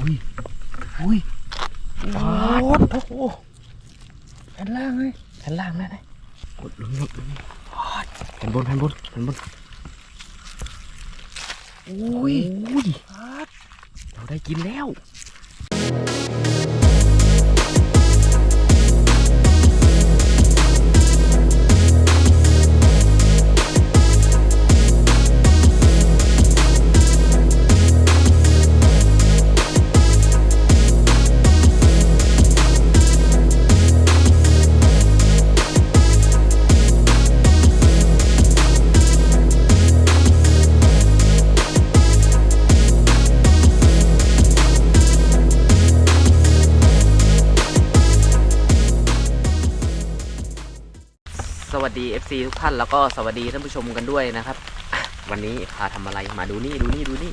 อุ้ยอุ้ยปาดโอ้โหแผ่นล่างเลยด้านล่างนั่นไงกดลงลงลงแผ่นบนแผ่นบนแผ่นบนอุ้ยอุ้ยเราได้กินแล้ว สดี FC ทุกท่านแล้วก็สวัสดีท่านผู้ชมกันด้วยนะครับ วันนี้พาทำอะไรมาดูนี่ดูนี่ดูนี่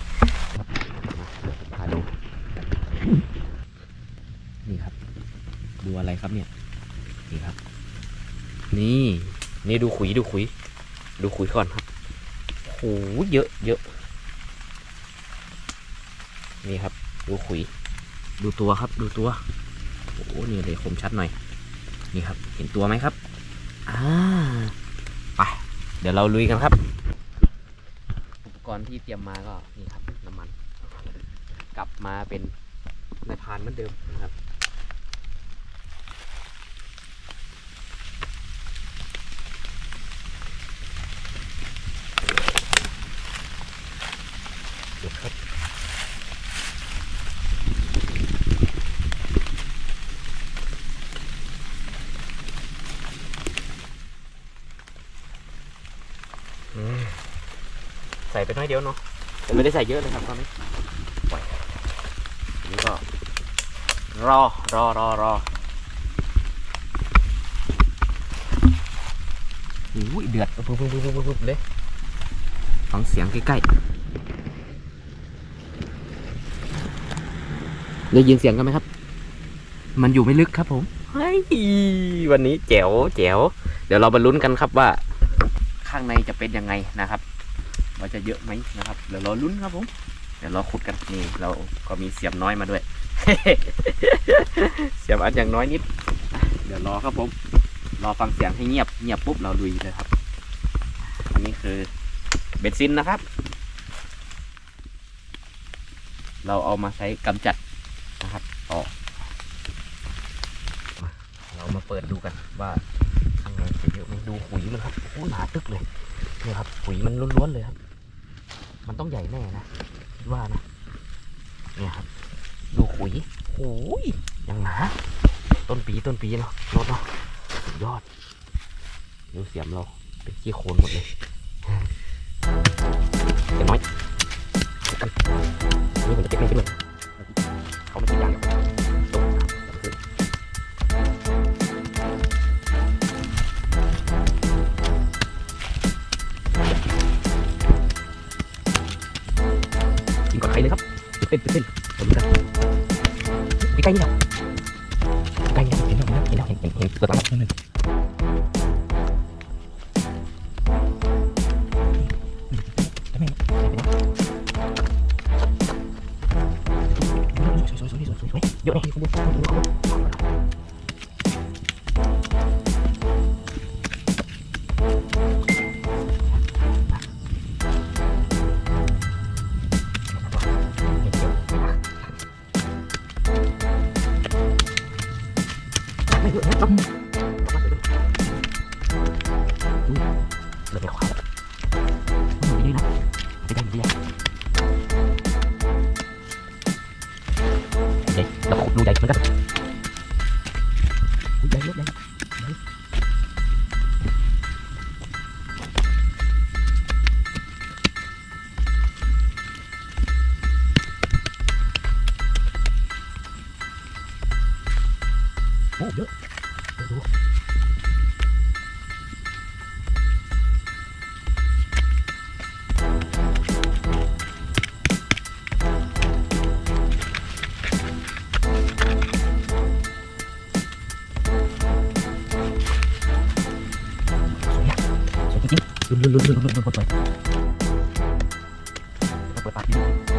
พาดู นี่ครับ ดูอะไรครับเนี่ย นี่ครับ นี่ นี่ดูขุยดูขุย ดูขุยก่อนครับโหเยอะเยอะนี่ครับ ดูขุย ดูตัวครับ ดูตัวโอ้โหนี่เลยคมชัดหน่อย นี่ครับ เห็นตัวไหมครับ ไปเดี๋ยวเราลุยกันครับ อุปกรณ์ที่เตรียมมาก็นี่ครับน้ำมัน กลับมาเป็นนายพานเหมือนเดิมนะครับ เดี๋ยวครับ อืม ใส่ไปน้อยเดียวเนาะแต่ไม่ได้ใส่เยอะเลยครับตอนนี้ปล่อยทีนี้ก็ รอรอรอรออุ้ยเดือดปุ๊บปุ๊บปุ๊บปุ๊บปุ๊บเลยฟังเสียงใกล้ๆได้ยินเสียงกันไหมครับ มันอยู่ไม่ลึกครับผมเฮ้ยวันนี้แจ๋วแจ๋วเดี๋ยวเรามาลุ้นกันครับว่า ข้างในจะเป็นยังไงนะครับว่าจะเยอะไหมนะครับเดี๋ยวรอลุ้นครับผมเดี๋ยวเราขุดกันนี่เราก็มีเสียมน้อยมาด้วย เสียมอันอย่างน้อยนิด เดี๋ยวรอครับผม รอฟังเสียงให้เงียบเงียบปุ๊บเราลุยเลยครับ อันนี้คือเบนซินนะครับ เราเอามาใช้กำจัดนะครับต่อมาเรามาเปิดดูกันว่า ดูขุยมันครับโอ้หนาตึกเลยเนี่ยครับขุยมันล้วนๆเลยครับ มันต้องใหญ่แน่นะคิดว่านะเนี่ยครับ ดูขุยโอ้ยยังหนาต้นปีต้นปีเนาะรถเนาะยอดดูเสียมเราเป็นขี้โคลนหมดเลยเดี๋ยวน้อยกันนี่ผมจะเก็บไม่ขึ้นเลยเขาไม่กินยางเดี๋ยว เลยครับตื่นเต้นตื่นเต้นผมกันใกล้ๆนี่น เยอะดูสวยจริงๆลุ้นลุ้นลุ้นลุ้นลุ้นลุ้นไปเปิดปากดี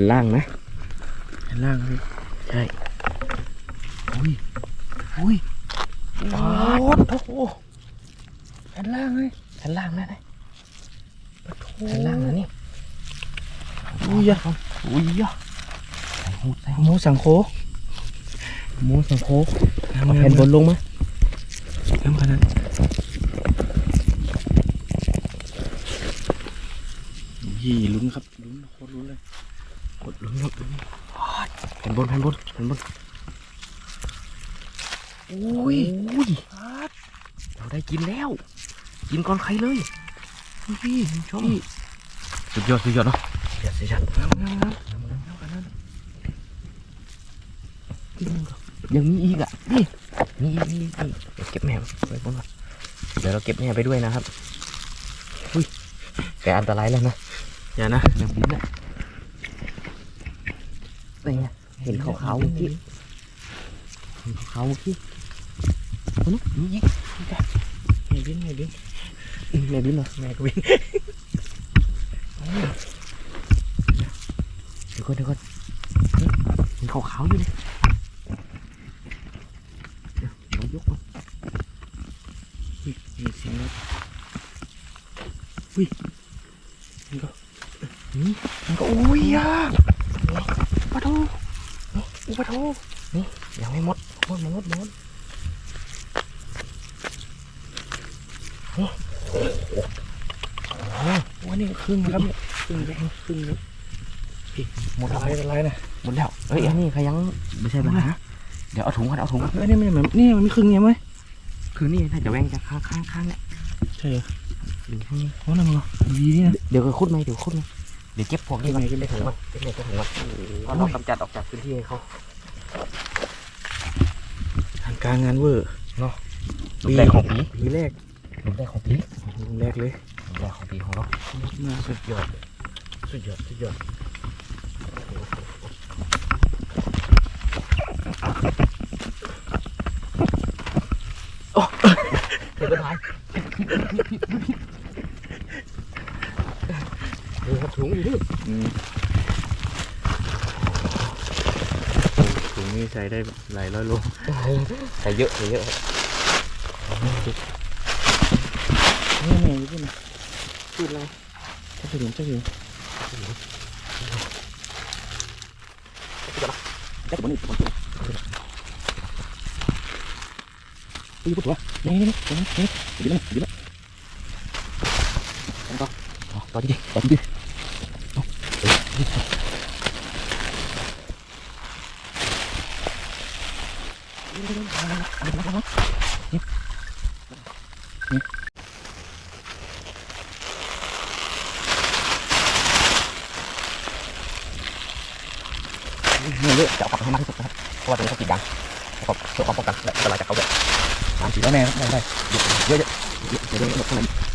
นี่แค่แผ่นล่างนะแผ่นล่างเลยใช่อุ้ยอุ้ยปาดโอ้โหแผ่นล่างเลยแผ่นล่างนะนะปะโถแผ่นล่างนะนี่อุ้ยอะอุ้ยอะใส่หูใส่หูหมูสังโคหมูสังโคงามเอางามแผ่นบนลงมางามขนาดยี่ลุ้นครับลุ้นโคตรลุ้นเลย กดลงครับแผ่นบนแผ่นบนแผ่นบนอุ้ยอุ้ยเราได้กินแล้ว กินก่อนใครเลยพี่ชมสุดยอดสุดยอดเนาะสุดยอดสุดยอดงามงามงามงามขนาดยังมีอีกอะนี่มีอีกมีอีกเก็บแม่ไว้บนก่อนเดี๋ยวเราเก็บแม่ไปด้วยนะครับอุ้ยแต่อันตรายแล้วนะอย่านะแมงบินอะ นี่ไงเห็นขาวๆเมื่อกี้เห็นขาวๆเมื่อกี้เอานะมีอีกไม่บินไม่บินอืมแม่บินเหรอแม่ก็บินเดี๋ยวก่อนเดี๋ยวก่อนนี่เห็นขาวๆอยู่เลยเดี๋ยวเรายกมาอุ้ยมีเสียงแล้วอุ้ยมันก็นี่มันก็อุ้ยอะปะโถอุ ปะโถยังไม่หมดหมดหมดหมดวันนี้ครึ่งนครับเนี่ยครึ่งเลยครึ่งเลยหมดอะไรอะไรนะหมดแล้วเอ้ยอันนี้ใครยังไม่ใช่ปัญหาเดี๋ยวเอาถุงก่อนเอาถุงก่อนเอ้ยนี่มันเหมือนนี่มันมีครึ่งเนี่ยไหมคือนี่น่าจะแหวงจากข้างข้างข้างเนี่ยใช่เหรอหรือข้างนี้โอ้นั่นมึงเหรอดีนี่นะเดี๋ยวก็คุดไหมเดี๋ยวคุดไหมเดี๋ยวเก็บพวกนี้ก่อนเก็บไหนเก็บถุงก่อนเก็บไหนเก็บถุงก่อนเพราะเรากำจัดออกจากพื้นที่ให้เขา ทางการงานเวอร์หลุมแรกของปีปีแรกหลุมแรกของปีลุงแรกเลยหลุมแรกของปีของเราน่าสุสุดดยอดสุดยอดสุดยอดโอ้เดี๋ยวก็ตายเดี๋ยวครับถุงอยู่ดิ อืมถุง นี้ใส่ได้หลายร้อยโลใส่เยอะใส่เยอะนี่ไงนี่ไงพูดอะไรจะถึงจะถึงได้ผลนี่ผลตีพูดว่านี่นี่นี่นี่ดีแล้วดีแล้วต่อดิต่อดิ นี่เลยจะเอาปักให้มากที่สุดนะครับ เพราะว่าตรงนี้เขาติดดังแล้วก็เพื่อความป้องกันและอันตรายจากเขาด้วยสามสี่แล้วแม่ได้ได้เยอะเยอะเยอะเยอะเยอะเยอะข้างในเป็น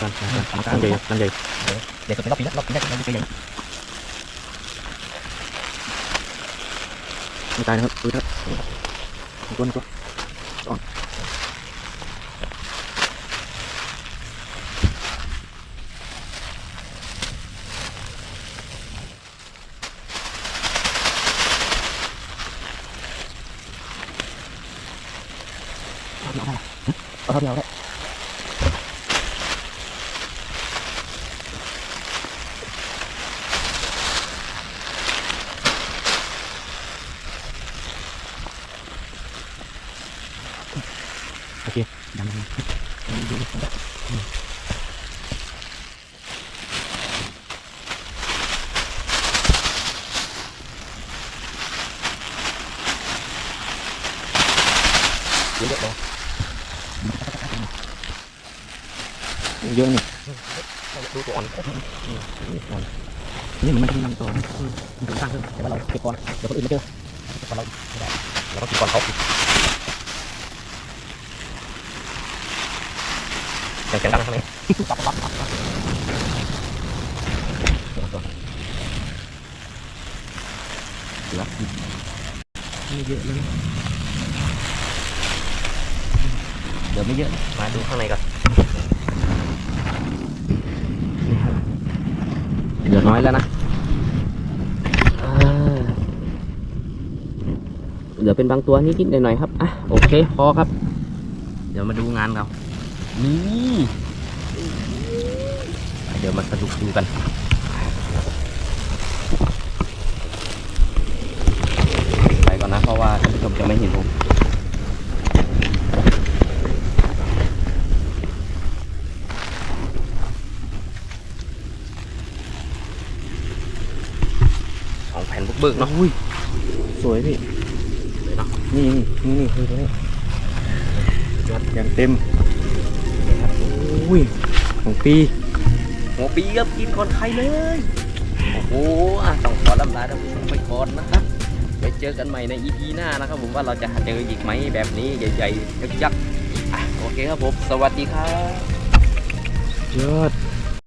การการการใหญ่การใหญ่เดี๋ยวจะเป็นร อบปีแล้วรอบปีแรกเราจะไปใหญ่ไม่ตายนะครับดูครับก้นก็อ่อน เอาเท่าเดียวได้โอเคดังเยอะเลยเยอะนี่ใส่ดูตัวอ่อนนี่มันจะมีบางตัวมันถึงข้างขึ้นแต่ว่าเราเก็บก่อนเดี๋ยวคนอื่นมาเจอเก็บก่อนเราไม่ได้เราต้องเก็บก่อนเขาเดี๋ยวเสียงดังข้างในปั๊บปั๊บปั๊บปั๊บเหลือไม่เยอะเลยเหลือไม่เยอะ มาดูข้างในก่อนเหลือน้อยแล้วนะอ่าเหลือเป็นบางตัวนิดๆหน่อยๆครับ อะ โอเค พอครับ เดี๋ยวมาดูงานเรา นี่เดี๋ยวมาสรุปดูกันไปก่อนนะเพราะว่าท่านผู้ชมจะไม่เห็นผมสองแผ่นบุกเบิกเนาะอุ้ยสวยพี่เลยเนาะนี่นี่นี่คือตัวนี้ยอดอย่างเต็ม อุ้ยของปีหัวปีครับกินก่อนใครเลย โอ้โหอะต้องขอลำลาท่านผู้ชมไปก่อนนะครับไว้เจอกันใหม่ใน EP หน้านะครับผมว่าเราจะเจออีกไหมแบบนี้ใหญ่ๆยักษ์ๆอะโอเคครับผม สวัสดีครับ ยอด